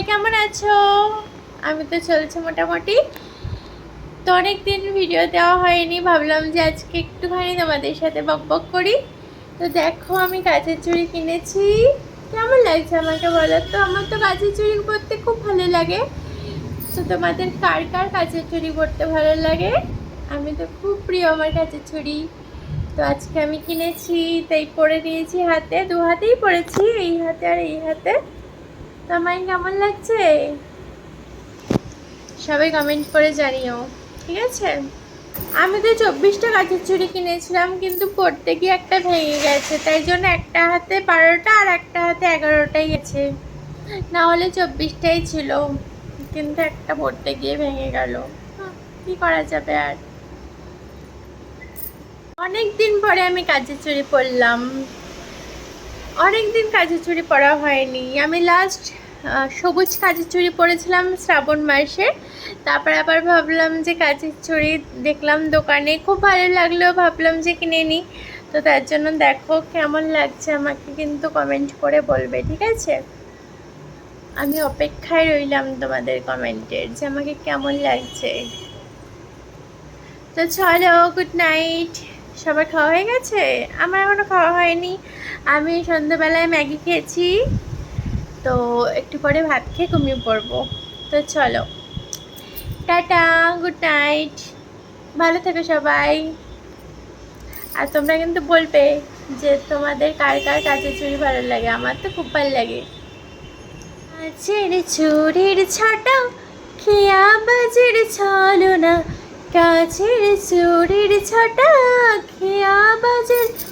সবাই কেমন আছো? আমি তো চলছে মোটামুটি। তো অনেক দিন ভিডিও দেওয়া হয়নি, ভাবলাম যে আজকে একটুখানি তোমাদের সাথে বক বক করি। তো দেখো, আমি কাঁচের চুড়ি কিনেছি। কেমন লাগছে আমাকে বলো তো? আমার তো কাঁচের চুড়ি পরতে খুব ভালো লাগে। তো তোমাদের কার কার কাঁচের চুড়ি পরতে ভালো লাগে? আমি তো খুব প্রিয় আমার কাঁচের চুড়ি। তো আজকে আমি কিনেছি, তাই পরে নিয়েছি হাতে। দু হাতেই পরেছি, এই হাতে আর এই হাতে। তো আমার কেমন লাগছে? সবাই কমেন্ট করে জানিও, ঠিক আছে? আমি তো চব্বিশটা কাঁচের চুড়ি কিনেছিলাম, কিন্তু পড়তে গিয়ে একটা ভেঙে গেছে। তাই জন্য একটা হাতে বারোটা আর একটা হাতে এগারোটাই গেছে না হলে চব্বিশটাই ছিল, কিন্তু একটা পড়তে গিয়ে ভেঙে গেল। কি করা যাবে আর? অনেক দিন পরে আমি কাজের চুড়ি পরলাম। অনেক দিন কাজের চুড়ি পরা হয়নি। আমি লাস্ট সবুজ কাজের চুড়ি পরেছিলাম শ্রাবণ মাসে। তারপর আবার ভাবলাম যে কাজের চুড়ি দেখলাম দোকানে। খুব ভালো লাগল, ভাবলাম যে কিনে নিই তো তার জন্য দেখো কেমন লাগছে আমাকে কিন্তু কমেন্ট করে বলবে, ঠিক আছে? আমি অপেক্ষায় রইলাম তোমাদের কমেন্টের যে আমাকে কেমন লাগছে। তো চলো গুড নাইট সবার খাওয়া হয়ে গেছে? আমার এখনও খাওয়া হয়নি। আমি সন্ধ্যাবেলায় ম্যাগি খেয়েছি। তো একটু পরে ভাত খেয়ে ঘুমিয়ে পড়ব। তো চলো। Ta ta, good night. ভালো থেকো সবাই। আর তোমরা কিন্তু বলবে যে তোমাদের কার কার কাজের চুড়ি ভালো লাগে। আমার তো খুব ভালো লাগে। কাচের চুড়ির ছাটা, খেয়া বাজের ছলো না কাচের চুড়ির ছাটা, খেয়া বাজের